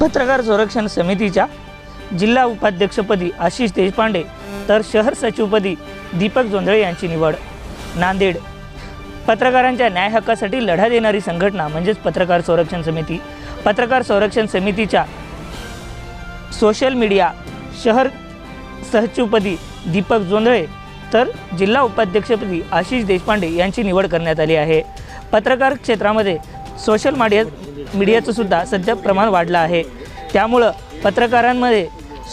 पत्रकार संरक्षण समितीच्या जिल्हा उपाध्यक्षपदी आशिष देशपांडे तर शहर सचिवपदी दीपक जोंधळे यांची निवड. नांदेड. पत्रकारांच्या न्याय हक्कासाठी लढा देणारी संघटना म्हणजेच पत्रकार संरक्षण समिती. पत्रकार संरक्षण समितीच्या सोशल मीडिया शहर सचिवपदी दीपक जोंधळे तर जिल्हा उपाध्यक्षपदी आशिष देशपांडे यांची निवड करण्यात आली आहे. पत्रकार क्षेत्रामध्ये सोशल मीडिया मीडियाचं सुद्धा सध्या प्रमाण वाढलं आहे. त्यामुळं पत्रकारांमध्ये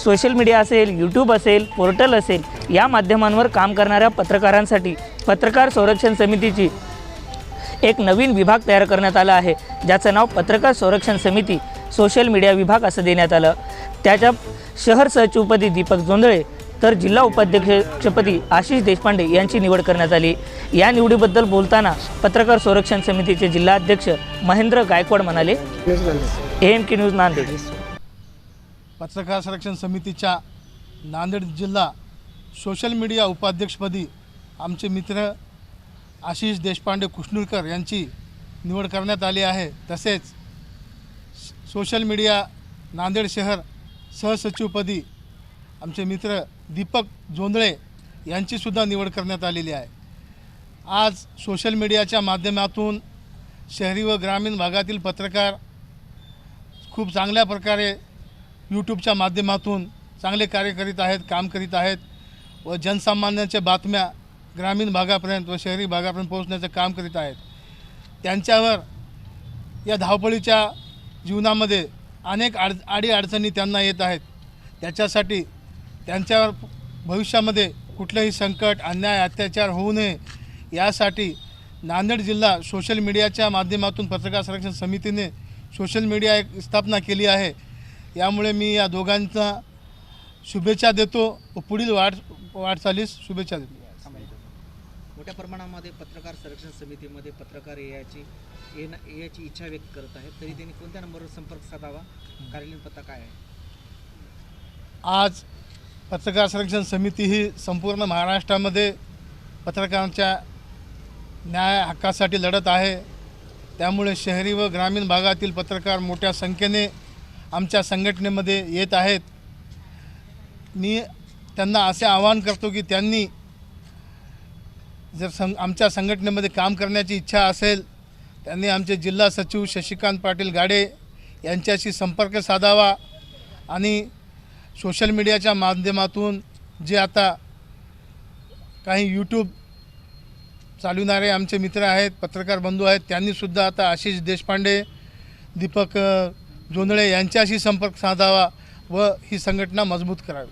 सोशल मीडिया असेल यूट्यूब असेल पोर्टल असेल या माध्यमांवर काम करणाऱ्या पत्रकारांसाठी पत्रकार संरक्षण समितीची एक नवीन विभाग तयार करण्यात आला आहे. ज्याचं नाव पत्रकार संरक्षण समिती सोशल मीडिया विभाग असं देण्यात आलं. त्याच्या शहर सचिवपदी दीपक जोंधळे तर जिल्हा उपाध्यक्षपदी आशिष देशपांडे यांची निवड करण्यात आली. या निवडीबद्दल बोलताना पत्रकार संरक्षण समितीचे जिल्हाध्यक्ष महेंद्र गायकवाड म्हणाले A M K news Nanded. पत्रकार संरक्षण समितीच्या नांदेड जिल्हा सोशल मीडिया उपाध्यक्षपदी आमचे मित्र आशिष देशपांडे कुष्णूरकर यांची निवड करण्यात आली आहे. तसेच सोशल मीडिया नांदेड शहर सहसचिवपदी आमचे मित्र दीपक जोंधळे यांचीसुद्धा निवड करण्यात आलेली आहे. आज सोशल मीडियाच्या माध्यमातून शहरी व ग्रामीण भागातील पत्रकार खूप चांगल्या प्रकारे यूट्यूबच्या माध्यमातून चांगले कार्य करीत आहेत काम करीत आहेत व जनसामान्यांच्या बातम्या ग्रामीण भागापर्यंत व शहरी भागापर्यंत पोहोचण्याचं काम करीत आहेत. त्यांच्यावर या धावपळीच्या जीवनामध्ये अनेक आड आडी अडचणी त्यांना येत आहेत. त्याच्यासाठी त्यांच्यावर भविष्यामध्ये कुठलंही संकट अन्याय अत्याचार होऊ नये यासाठी नांदेड जिल्हा सोशल मीडियाच्या माध्यमातून पत्रकार संरक्षण समितीने सोशल मीडिया एक स्थापना केली आहे. यामुळे मी या दोघांचा शुभेच्छा देतो व पुढील वाट वाटचालीस शुभेच्छा देतो. मोठ्या प्रमाणामध्ये पत्रकार संरक्षण समितीमध्ये पत्रकार याची येणं याची इच्छा व्यक्त करत आहेत. तरी त्यांनी कोणत्या नंबरवर संपर्क साधावा? कार्यालयीन पत्ता काय आहे? आज पत्रकार संरक्षण समिती ही संपूर्ण महाराष्ट्रामध्ये पत्रकारांच्या न्याय हक्कासाठी लढत आहे. त्यामुळे शहरी व ग्रामीण भागातील पत्रकार मोठ्या संख्येने आमच्या संघटनेमध्ये येत आहेत. मी त्यांना असे आवाहन करतो की त्यांनी जर सं आमच्या संघटनेमध्ये काम करण्याची इच्छा असेल त्यांनी आमचे जिल्हा सचिव शशिकांत पाटील गाडे यांच्याशी संपर्क साधावा आणि सोशल मीडियाच्या माध्यमातून जे आता काही यूट्यूब चालवणारे आमचे मित्र आहेत पत्रकार बंधू आहेत त्यांनीसुद्धा आता आशिष देशपांडे दीपक जोंधळे यांच्याशी संपर्क साधावा व ही संघटना मजबूत करावी.